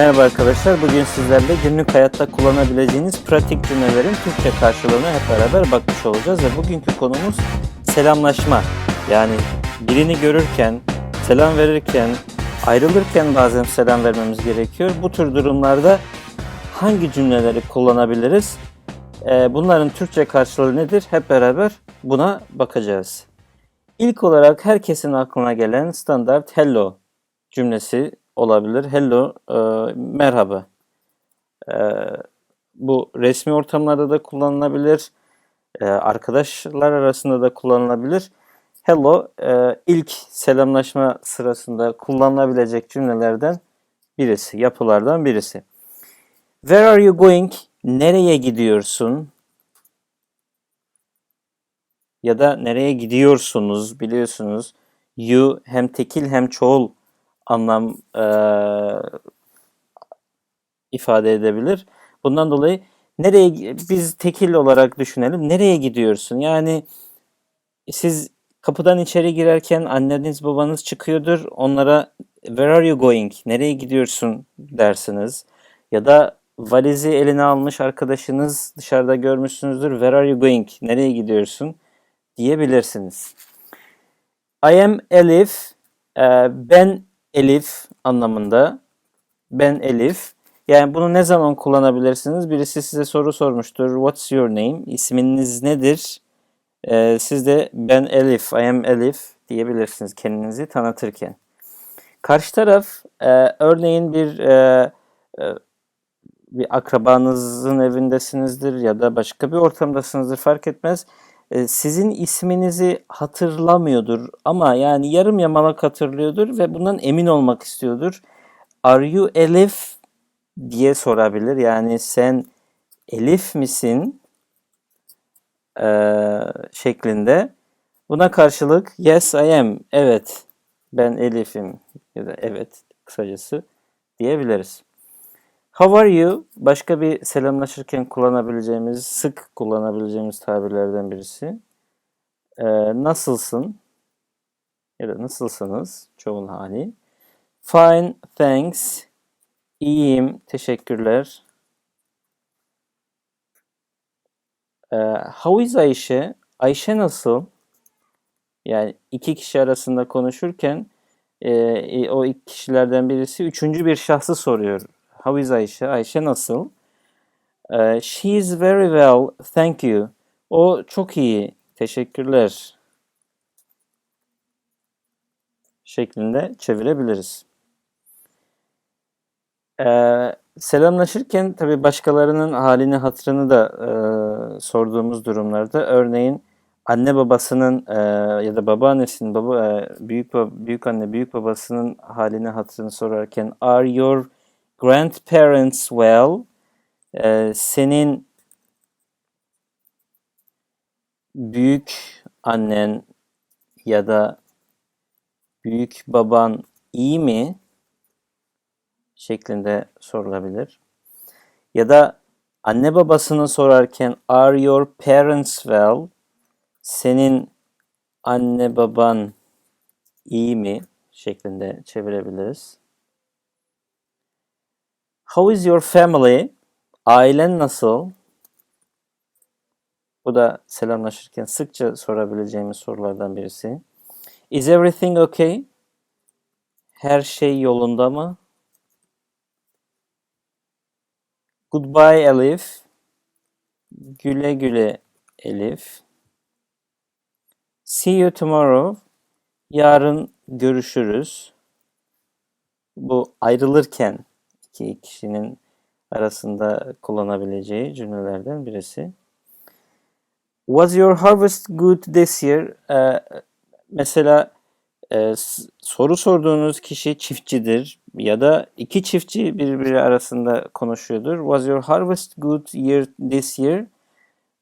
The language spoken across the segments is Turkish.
Merhaba arkadaşlar. Bugün sizlerle günlük hayatta kullanabileceğiniz pratik cümlelerin Türkçe karşılığına hep beraber bakmış olacağız ve bugünkü konumuz selamlaşma. Yani birini görürken, selam verirken, ayrılırken bazen selam vermemiz gerekiyor. Bu tür durumlarda hangi cümleleri kullanabiliriz? Ee, Bunların Türkçe karşılığı nedir? Hep beraber buna bakacağız. İlk olarak herkesin aklına gelen standart hello cümlesi olabilir. Hello, e, merhaba. E, bu resmi ortamlarda da kullanılabilir. E, arkadaşlar arasında da kullanılabilir. Hello, e, ilk selamlaşma sırasında kullanılabilecek cümlelerden birisi, yapılardan birisi. Where are you going? Nereye gidiyorsun? Ya da nereye gidiyorsunuz biliyorsunuz. You hem tekil hem çoğul anlam eee, ifade edebilir. Bundan dolayı nereye biz tekil olarak düşünelim. Nereye gidiyorsun? Yani siz kapıdan içeri girerken anneniz babanız çıkıyordur. Onlara where are you going? Nereye gidiyorsun dersiniz. Ya da valizi eline almış arkadaşınız dışarıda görmüşsünüzdür. Where are you going? Nereye gidiyorsun? diyebilirsiniz. I am Elif. Ee, ben Elif anlamında. Ben Elif. Yani bunu ne zaman kullanabilirsiniz? Birisi size soru sormuştur. What's your name? İsminiz nedir? Ee, siz de ben Elif, I am Elif diyebilirsiniz kendinizi tanıtırken. Karşı taraf e, örneğin bir e, e, bir akrabanızın evindesinizdir ya da başka bir ortamdasınızdır fark etmez. E, sizin isminizi hatırlamıyordur ama yani yarım yamalak hatırlıyordur ve bundan emin olmak istiyordur. Are you Elif diye sorabilir. Yani sen Elif misin? Ee, şeklinde. Buna karşılık yes I am. Evet ben Elif'im ya da evet kısacası diyebiliriz. How are you? Başka bir selamlaşırken kullanabileceğimiz, sık kullanabileceğimiz tabirlerden birisi. Ee, nasılsın? Ya da nasılsınız? Çoğul hali. Fine, thanks. İyiyim, teşekkürler. Ee, how is Ayşe? Ayşe nasıl? Yani iki kişi arasında konuşurken e, o iki kişilerden birisi üçüncü bir şahsı soruyor. How is Ayşe? Ayşe nasıl? Ee, she is very well, thank you. O çok iyi, teşekkürler. Şeklinde çevirebiliriz. Ee, selamlaşırken tabii başkalarının halini hatırını da e, sorduğumuz durumlarda örneğin anne babasının e, ya da babaannesinin baba e, büyük büyük anne büyük babasının halini hatırını sorarken are your grandparents well E, senin büyük annen ya da büyük baban iyi mi şeklinde sorulabilir. Ya da anne babasını sorarken are your parents well? Senin anne baban iyi mi şeklinde çevirebiliriz. How is your family? Ailen nasıl? Bu da selamlaşırken sıkça sorabileceğimiz sorulardan birisi. Is everything okay? Her şey yolunda mı? Goodbye Elif. Güle güle Elif. See you tomorrow. Yarın görüşürüz. Bu ayrılırken iki kişinin arasında kullanabileceği cümlelerden birisi. Was your harvest good this year? Ee, mesela e, soru sorduğunuz kişi çiftçidir ya da iki çiftçi birbiri arasında konuşuyordur. Was your harvest good year this year?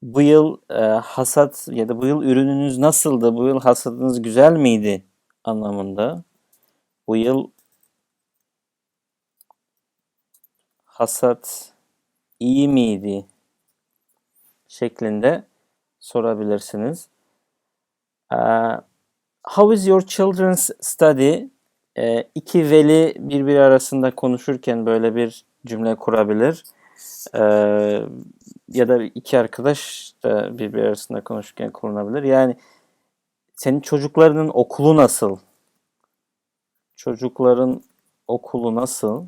Bu yıl e, hasat ya da bu yıl ürününüz nasıldı? Bu yıl hasadınız güzel miydi anlamında. Bu yıl hasat iyi miydi şeklinde sorabilirsiniz. Ee, How is your children's study? e, iki veli birbiri arasında konuşurken böyle bir cümle kurabilir. E, ya da iki arkadaş da birbiri arasında konuşurken kullanabilir. Yani senin çocuklarının okulu nasıl? Çocukların okulu nasıl?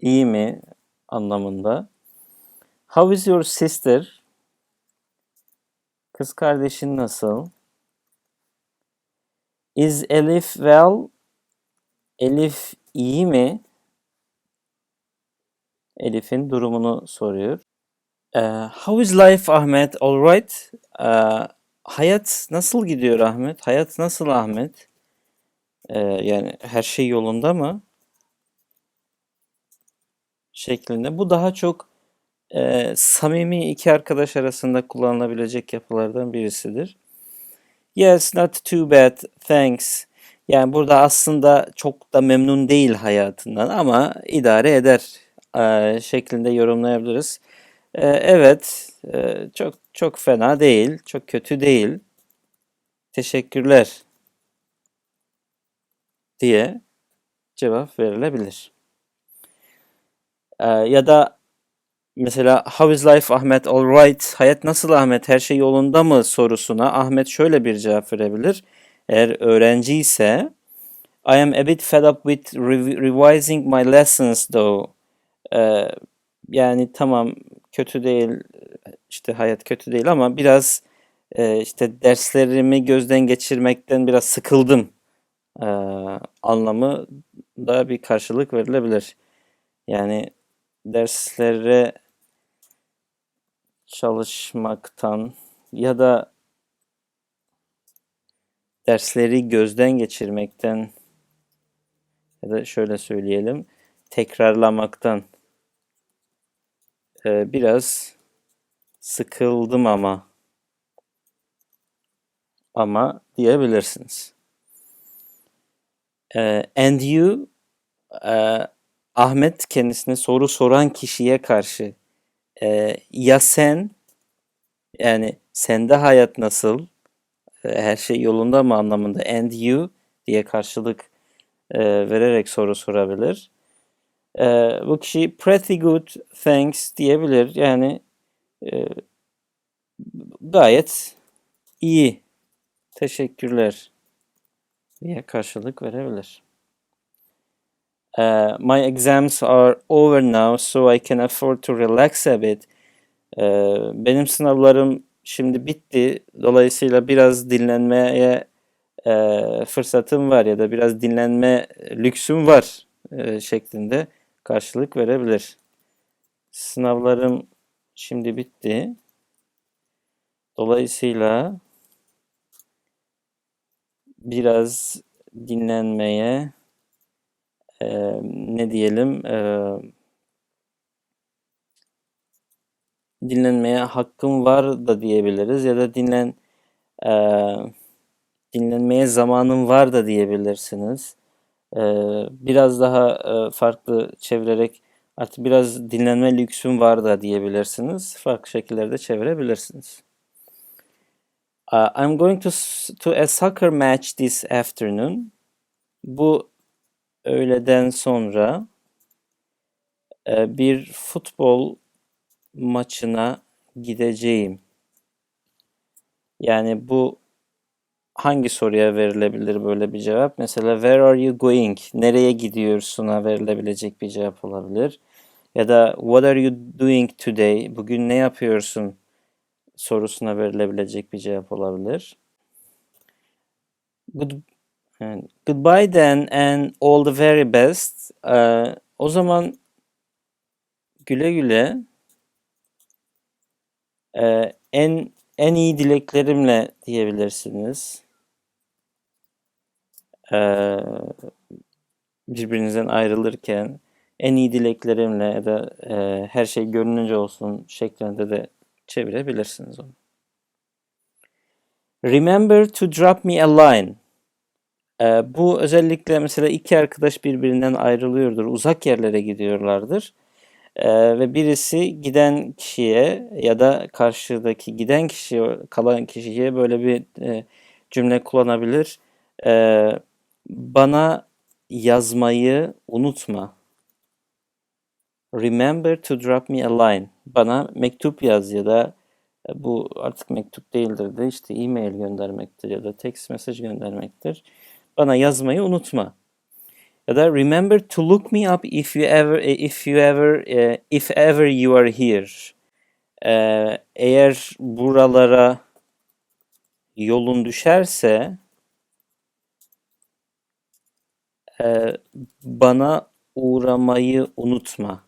İyi mi anlamında. How is your sister? Kız kardeşin nasıl? Is Elif well? Elif iyi mi? Elif'in durumunu soruyor. Ee, how is life Ahmet? All right. Ee, hayat nasıl gidiyor Ahmet? Hayat nasıl Ahmet? Ee, yani her şey yolunda mı? Şeklinde. Bu daha çok e, samimi iki arkadaş arasında kullanılabilecek yapılardan birisidir. Yes, not too bad, thanks. Yani burada aslında çok da memnun değil hayatından ama idare eder e, şeklinde yorumlayabiliriz. E, evet, e, çok çok fena değil, çok kötü değil. Teşekkürler diye cevap verilebilir. E, ya da mesela How is life Ahmet? All right. Hayat nasıl Ahmet? Her şey yolunda mı sorusuna Ahmet şöyle bir cevap verebilir. Eğer öğrenci ise I am a bit fed up with rev- revising my lessons though. Ee, yani tamam kötü değil işte hayat kötü değil ama biraz e, işte derslerimi gözden geçirmekten biraz sıkıldım ee, anlamı da bir karşılık verilebilir. Yani derslere çalışmaktan ya da dersleri gözden geçirmekten ya da şöyle söyleyelim tekrarlamaktan e, biraz sıkıldım ama ama diyebilirsiniz. E, and you e, Ahmet kendisine soru soran kişiye karşı e, ya sen yani sende hayat nasıl e, her şey yolunda mı anlamında and you diye karşılık e, vererek soru sorabilir. E, bu kişi pretty good thanks diyebilir. Yani e, gayet iyi teşekkürler diye karşılık verebilir. Uh, my exams are over now so I can afford to relax a bit. Uh, benim sınavlarım şimdi bitti. Dolayısıyla biraz dinlenmeye e, fırsatım var ya da biraz dinlenme lüksüm var e, şeklinde karşılık verebilir. Sınavlarım şimdi bitti. Dolayısıyla biraz dinlenmeye ne diyelim e, dinlenmeye hakkım var da diyebiliriz ya da dinlen e, dinlenmeye zamanım var da diyebilirsiniz. E, biraz daha e, farklı çevirerek artık biraz dinlenme lüksüm var da diyebilirsiniz. Farklı şekillerde çevirebilirsiniz. Uh, I'm going to to a soccer match this afternoon. Bu öğleden sonra e, bir futbol maçına gideceğim. Yani bu hangi soruya verilebilir böyle bir cevap? Mesela where are you going? Nereye gidiyorsun'a verilebilecek bir cevap olabilir. Ya da what are you doing today? Bugün ne yapıyorsun? sorusuna verilebilecek bir cevap olabilir. Good, goodbye then and all the very best. Ee, o zaman güle güle ee, en en iyi dileklerimle diyebilirsiniz. Ee, birbirinizden ayrılırken en iyi dileklerimle ya da e, her şey gönlünce olsun şeklinde de çevirebilirsiniz onu. Remember to drop me a line. Ee, bu özellikle mesela iki arkadaş birbirinden ayrılıyordur, uzak yerlere gidiyorlardır. Ee, ve birisi giden kişiye ya da karşıdaki giden kişiye, kalan kişiye böyle bir e, cümle kullanabilir. Ee, bana yazmayı unutma. Remember to drop me a line. Bana mektup yaz ya da e, bu artık mektup değildir de işte e-mail göndermektir ya da text mesaj göndermektir. Bana yazmayı unutma. Ya da remember to look me up if you ever if you ever eh, if ever you are here. Ee, eğer buralara yolun düşerse e, bana uğramayı unutma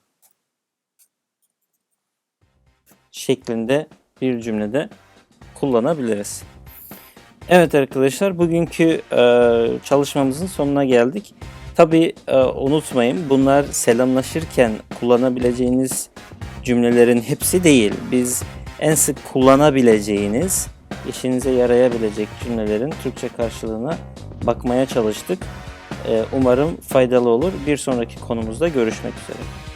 şeklinde bir cümlede kullanabiliriz. Evet arkadaşlar bugünkü e, çalışmamızın sonuna geldik. Tabi unutmayın bunlar selamlaşırken kullanabileceğiniz cümlelerin hepsi değil. Biz en sık kullanabileceğiniz, işinize yarayabilecek cümlelerin Türkçe karşılığına bakmaya çalıştık. E, umarım faydalı olur. Bir sonraki konumuzda görüşmek üzere.